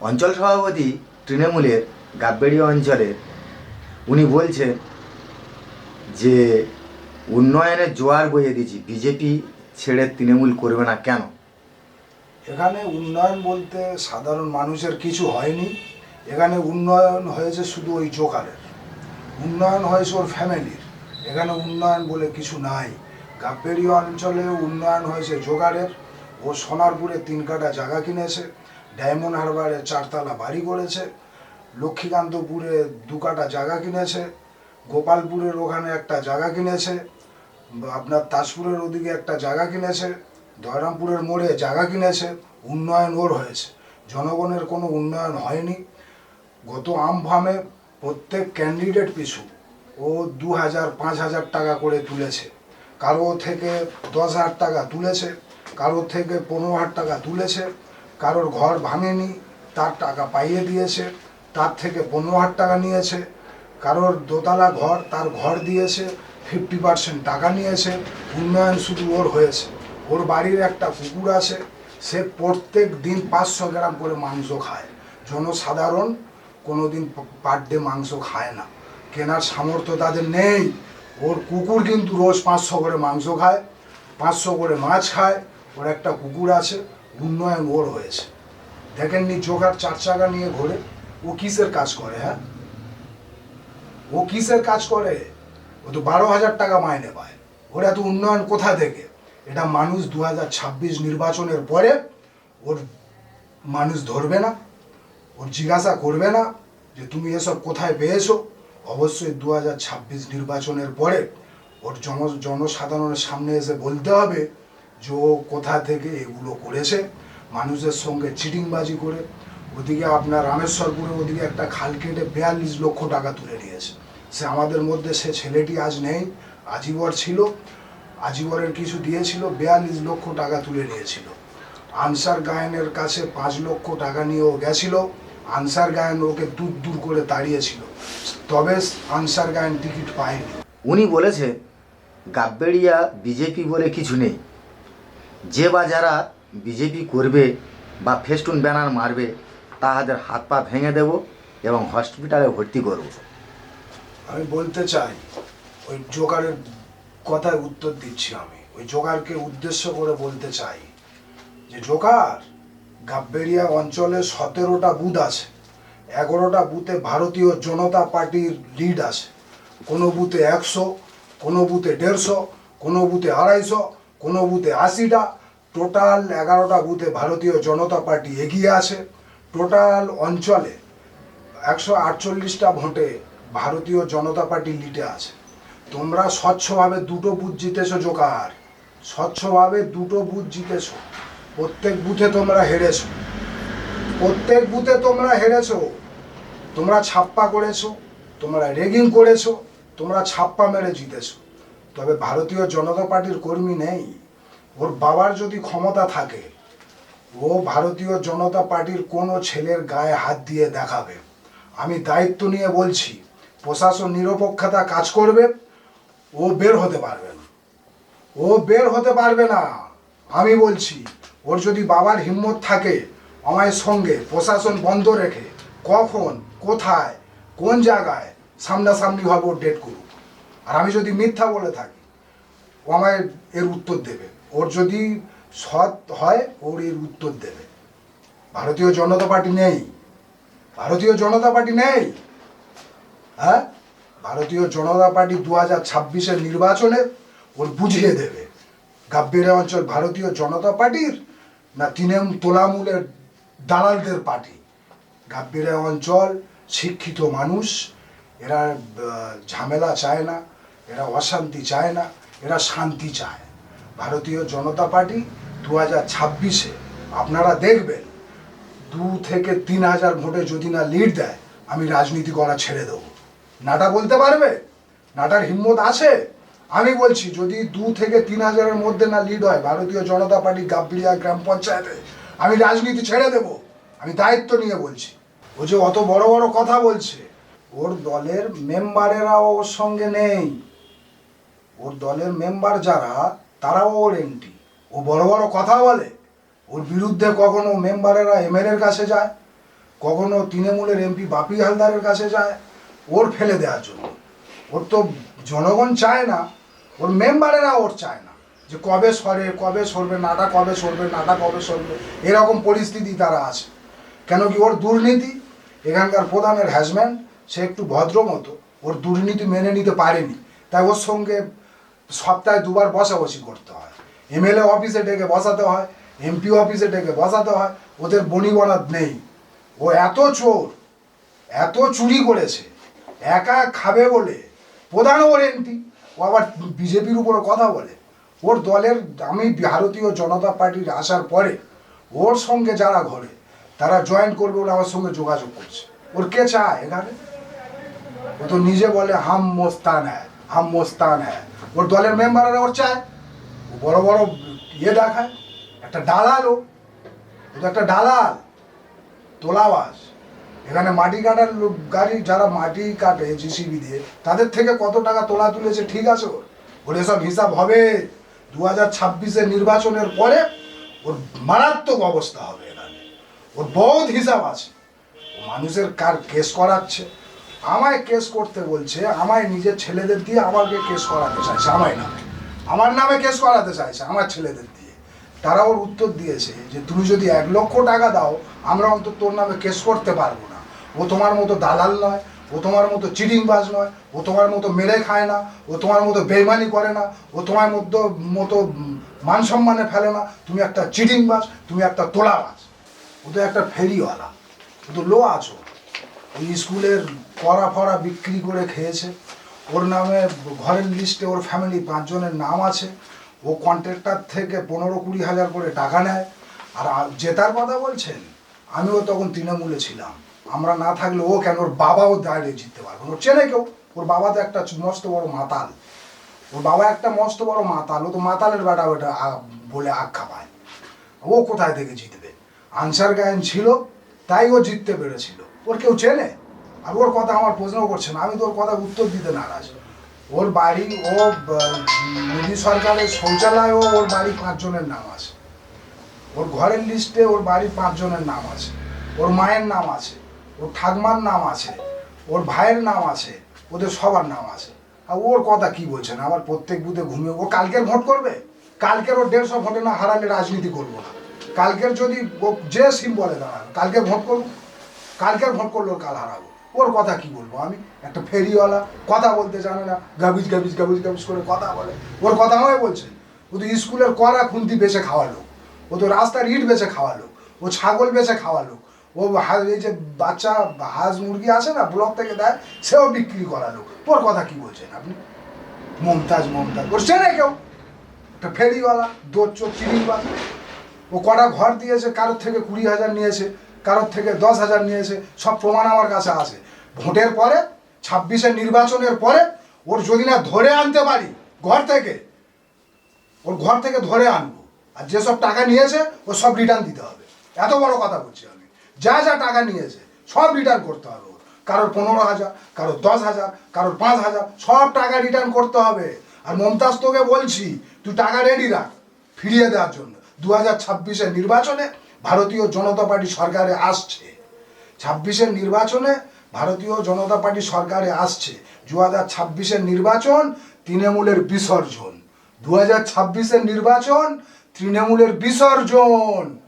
অঞ্চল সভাপতি তৃণমূলের গাববেড়িয়া অঞ্চলের, উনি বলছেন যে উন্নয়নের জোয়ার বইয়ে দিয়েছি, বিজেপি ছেড়ে তৃণমূল করবে না কেন? এখানে উন্নয়ন বলতে সাধারণ মানুষের কিছু হয়নি। এখানে উন্নয়ন হয়েছে শুধু ওই জোকারের। উন্নয়ন হয়েছে ওর ফ্যামিলির। এখানে উন্নয়ন বলে কিছু নাই। গাব্বেরিয়া অঞ্চলে উন্নয়ন হয়েছে জোগাড়ের ও সোনারপুরে তিন কাটা জায়গা কিনেছে। ডায়মন্ড হারবারে চারতলা বাড়ি করেছে লক্ষ্মীকান্তপুরে দু কাটা জায়গা কিনেছে, গোপালপুরের ওখানে একটা জায়গা কিনেছে, আপনার তাজপুরের ওদিকে একটা জায়গা কিনেছে, দয়রামপুরের মোড়ে জায়গা কিনেছে, উন্নয়ন ওর হয়েছে। জনগণের কোনো উন্নয়ন হয়নি। গত আমফামে প্রত্যেক ক্যান্ডিডেট পিছু ও দু হাজার পাঁচ হাজার টাকা করে তুলেছে। কারও থেকে দশ হাজার টাকা তুলেছে কারোর থেকে পনেরো হাজার টাকা তুলেছে কারোর ঘর ভাঙেনি, তার টাকা পাইয়ে দিয়েছে, তার থেকে পনেরো হাজার টাকা নিয়েছে, কারোর দোতলা ঘর তার ঘর দিয়েছে ফিফটি পার্সেন্ট টাকা নিয়েছে, উন্নয়ন শুধু ওর হয়েছে। ওর বাড়ির একটা কুকুর আছে, সে প্রত্যেক দিন পাঁচশো গ্রাম করে মাংস খায়। জনসাধারণ কোনো দিন পার ডে মাংস খায় না। কেনার সামর্থ্য তাদের নেই। ওর কুকুর কিন্তু রোজ পাঁচশো করে মাংস খায়, পাঁচশো করে মাছ খায়, ওর একটা কুকুর আছে উন্নয়ন ওর হয়েছে। দেখেননি জোগাড় চার চাকা নিয়ে ঘোরে। ও কিসের কাজ করে হ্যাঁ? ও কিসের কাজ করে? ও তো বারো হাজার টাকা মাইনে পায়। ওর এত উন্নয়ন কোথা থেকে? এটা মানুষ দু নির্বাচনের পরে ওর মানুষ ধরবে না, ওর জিজ্ঞাসা করবে না যে তুমি এসব কোথায় পেয়েছ। অবশ্যই দু হাজার ছাব্বিশ নির্বাচনের পরে ওর জন, জনসাধারণের সামনে এসে বলতে হবে যে ও কোথা থেকে এগুলো করেছে, মানুষের সঙ্গে চিটিংবাজি করে, ওদিকে আপনার রামেশ্বরপুরে ওদিকে একটা খাল কেটে বিয়াল্লিশ লক্ষ টাকা তুলে নিয়েছে। সে আমাদের মধ্যে সে ছেলেটি আজ নেই আজীবর ছিল আজীবরের কিছু দিয়েছিল, বিয়াল্লিশ লক্ষ টাকা তুলে নিয়েছিল। আনসার গায়নের কাছে পাঁচ লক্ষ টাকা নিয়েও গেছিল, আনসার গায়ন ওকে দূর দূর করে তাড়িয়েছিল। তবে আনসার গায়ন টিকিট পায়নি। উনি বলেছে, গাববেড়িয়া বিজেপি বলে কিছু নেই। যে বা যারা বিজেপি করবে বা ফেস্টুন ব্যানার মারবে, তাহাদের হাত পা ভেঙে দেব এবং হসপিটালে ভর্তি করব। আমি বলতে চাই, ওই জোকারের কথায় উত্তর দিচ্ছি আমি। ওই জোকারকে উদ্দেশ্য করে বলতে চাই যে জোকার গাব্বেরিয়া অঞ্চলে সতেরোটা বুথ আছে, এগারোটা বুথে ভারতীয় জনতা পার্টির লিড আছে। কোনো বুথে একশো, কোনো বুথে দেড়শো, কোনো বুথে আড়াইশো কোনো বুথে আশিটা, টোটাল এগারোটা বুথে ভারতীয় জনতা পার্টি এগিয়ে আছে। টোটাল অঞ্চলে একশো আটচল্লিশটা ভোটে ভারতীয় জনতা পার্টি লিডে আছে। তোমরা স্বচ্ছভাবে দুটো বুথ জিতেছো, জোকার। স্বচ্ছভাবে দুটো বুথ জিতেছো। প্রত্যেক বুথে তোমরা হেরেছো। প্রত্যেক বুথে তোমরা হেরেছো। তোমরা ছাপ্পা করেছ। তোমরা রেগিং করেছ। তোমরা ছাপ্পা মেরে জিতেছো। তবে ভারতীয় জনতা পার্টির কর্মী নেই। ওর বাবার যদি ক্ষমতা থাকে, ও ভারতীয় জনতা পার্টির কোনো ছেলের গায়ে হাত দিয়ে দেখাবে। আমি দায়িত্ব নিয়ে বলছি, প্রশাসন নিরপেক্ষতা কাজ করবে, ও বের হতে পারবে না। ও বের হতে পারবে না, আমি বলছি। ওর যদি বাবার হিম্মত থাকে আমার সঙ্গে প্রশাসন বন্ধ রেখে কখন, কোথায়, কোন জায়গায় সামনাসামনিভাবে ওর ডেট করুক। আর আমি যদি মিথ্যা বলে থাকি, ও আমায় এর উত্তর দেবে। ওর যদি সৎ হয়, ওর এর উত্তর দেবে। ভারতীয় জনতা পার্টি নেই। ভারতীয় জনতা পার্টি নেই। হ্যাঁ? ভারতীয় জনতা পার্টি দু হাজার ছাব্বিশের নির্বাচনে ওর বুঝিয়ে দেবে গাব্বিরা অঞ্চল ভারতীয় জনতা পার্টির না তৃণমূল তোলামূলের দালালদের পার্টি? গাব্বিরা অঞ্চল শিক্ষিত মানুষ, এরা ঝামেলা চায় না। এরা অশান্তি চায় না, এরা শান্তি চায়। ভারতীয় জনতা পার্টি দু হাজার ছাব্বিশে, আপনারা দেখবেন, দু থেকে তিন হাজার ভোটে যদি না লিড দেয়, আমি রাজনীতি করা ছেড়ে দেবো। নাটা বলতে পারবে? নাটার হিম্মত আছে? আমি বলছি, যদি দু থেকে তিন হাজারের মধ্যে না লিড হয়, ভারতীয় জনতা পার্টি গাবড়িয়া গ্রাম পঞ্চায়েতে, আমি রাজনীতি ছেড়ে দেব। আমি দায়িত্ব নিয়ে বলছি। ও যে অত বড় বড় কথা বলছে, ওর দলের মেম্বারেরা ওর সঙ্গে নেই। ওর দলের মেম্বার যারা, তারাও ওর এন্টি ও বড় বড় কথা বলে। ওর বিরুদ্ধে কখনো মেম্বারেরা এমএলএর কাছে যায়, কখনো তৃণমূলের এমপি বাপি হালদারের কাছে যায়, ওর ফেলে দেওয়ার জন্য। ওর তো জনগণ চায় না, ওর মেম্বারেরা ওর চায় না। যে কবে সরে, কবে সরবে, নাটা কবে সরবে, নাটা কবে সরবে, এরকম পরিস্থিতি তারা আছে। কেন কি ওর দুর্নীতি, এখানকার প্রধানের হ্যাজম্যান সে একটু ভদ্র মতো ওর দুর্নীতি মেনে নিতে পারেনি। তাই ওর সঙ্গে সপ্তাহে দুবার বসাবসি করতে হয়। এমএলএ অফিসে ডেকে বসাতে হয় এমপি অফিসে ডেকে বসাতে হয়, ওদের বনিবনাদ নেই। ও এত চোর, এত চুরি করেছে, একা খাবে বলে। প্রধান ওর এমপি ও আবার বিজেপির উপরে কথা বলে। ওর দলের, আমি ভারতীয় জনতা পার্টির আসার পরে, ওর সঙ্গে যারা ঘরে, তারা জয়েন করবে বলে আমার সঙ্গে যোগাযোগ করছে। ওর কে চায় এখানে? ও তো নিজে বলে, হাম মোস্তান হ্যাঁ হাম মোস্তান হ্যাঁ ওর দলের মেম্বাররা ওর চায় বড় বড় ইয়ে দেখায় একটা দালাল ও তো একটা দালাল তোলাবাস এখানে মাটি কাটার লোক গাড়ি যারা মাটি কাটে জিসিবি দিয়ে তাদের থেকে কত টাকা তোলা তুলেছে ঠিক আছে ওর ওর এসব হিসাব হবে দু হাজার ছাব্বিশের নির্বাচনের পরে ওর মারাত্মক অবস্থা হবে এখানে ওর বহুত হিসাব আছে মানুষের কার কেস করাচ্ছে আমায় কেস করতে বলছে, আমায় নিজের ছেলেদের দিয়ে আমাকে কেস করাতে চাইছে, আমায় নামে আমার নামে কেস করাতে চাইছে, আমার ছেলেদের দিয়ে। তারা ওর উত্তর দিয়েছে যে, তুমি যদি এক লক্ষ টাকা দাও, আমরা অন্তত তোর নামে কেস করতে পারব না। ও তোমার মতো দালাল নয়, ও তোমার মতো চিটিংবাজ নয়, ও তোমার মতো মেরে খায় না, ও তোমার মতো বেইমানি করে না, ও তোমার মতো মতো মান সম্মানে ফেলে না। তুমি একটা চিটিংবাজ, তুমি একটা তোলাবাজ। ও তো একটা ফেরিওয়ালা। ও তো লো আছো ওই স্কুলের কড়া ফড়া বিক্রি করে খেয়েছে। ওর নামে ঘরের লিস্টে ওর ফ্যামিলি পাঁচজনের নাম আছে। ও কন্ট্রাক্টর থেকে পনেরো কুড়ি হাজার করে টাকা নেয়। আর জেতার কথা বলছেন, আমিও তখন তৃণমূলে ছিলাম। আমরা না থাকলে ও কেন? ওর বাবাও দাঁড়িয়ে জিততে পারবে ওর চেনে কেউ? ওর বাবা তো একটা মস্ত বড় মাতাল। ওর বাবা একটা মস্ত বড় মাতাল। ও তো মাতালের বেটা ওটা বলে আখ্যা পায়। ও কোথায় থেকে জিতবে? আনসার গায়ন ছিল, তাই ও জিততে পেরেছিল। ওর কেউ চেনে? আর ওর কথা আমার প্রশ্ন করছে না। আমি তো ওর কথা উত্তর দিতে নারাজ। ওর বাড়ি, ও মোদী সরকারের শৌচালয়ও ওর বাড়ি পাঁচজনের নাম আছে। ওর ঘরের লিস্টে ওর বাড়ির পাঁচজনের নাম আছে। ওর মায়ের নাম আছে। ওর ঠাকমার নাম আছে। ওর ভাইয়ের নাম আছে। ওদের সবার নাম আছে। আর ওর কথা কি বলছেন আমার প্রত্যেক বুথে ঘুমিয়ে ও কালকের ভোট করবে? কালকের ও দেড়শো ভোটে না হারালে রাজনীতি করব না। কালকের যদি যে সিম বলে দাঁড়াবে কালকের ভোট করব কালকের ভোট করল, কাল হারাবো। ওর কথা কি বলব আমি? একটা ফেরিওয়ালা, কথা বলতে জানে না, গাবিজ গাবিজ গাবিজ গাবিজ করে কথা বলে। ওর কথা আমায় বলছে, ও তো স্কুলের কড়া খুন্তি বেচে খাওয়ালো ও তো রাস্তার ইট বেচে খাওয়ালো ও ছাগল বেচে খাওয়ালো ও হা- এই যে বাচ্চা, হাঁস মুরগি আছে না, ব্লক থেকে দেয়, সেও বিক্রি করালো ওর কথা কি বলছেন আপনি? মমতাজ মমতাজ। ওর চেনে কেউ? একটা ফেরিওয়ালা, দোর চোখ চিনিবাজ ও কটা ঘর দিয়েছে, কারোর থেকে কুড়ি হাজার নিয়েছে। কারোর থেকে দশ হাজার নিয়েছে, সব প্রমাণ আমার কাছে আছে। ভোটের পরে ছাব্বিশের নির্বাচনের পরে, ওর যদি না ধরে আনতে পারি, ঘর থেকে, ওর ঘর থেকে ধরে আনব। আর যেসব টাকা নিয়েছে ও সব রিটার্ন দিতে হবে। এত বড় কথা বলছি আমি। যা যা টাকা নিয়েছে, সব রিটার্ন করতে হবে ওর। কারোর পনেরো হাজার, কারোর দশ হাজার, কারোর পাঁচ হাজার, সব টাকা রিটার্ন করতে হবে। আর মমতাজ, তোকে বলছি, তুই টাকা রেডি রাখ, ফিরিয়ে দেওয়ার জন্য। দু হাজার ছাব্বিশের নির্বাচনে ভারতীয় জনতা পার্টি সরকারে আসছে। ছাব্বিশের নির্বাচনে ভারতীয় জনতা পার্টি সরকারে আসছে। দু হাজার ছাব্বিশের নির্বাচন তৃণমূলের বিসর্জন। দু হাজার ছাব্বিশের নির্বাচন তৃণমূলের বিসর্জন।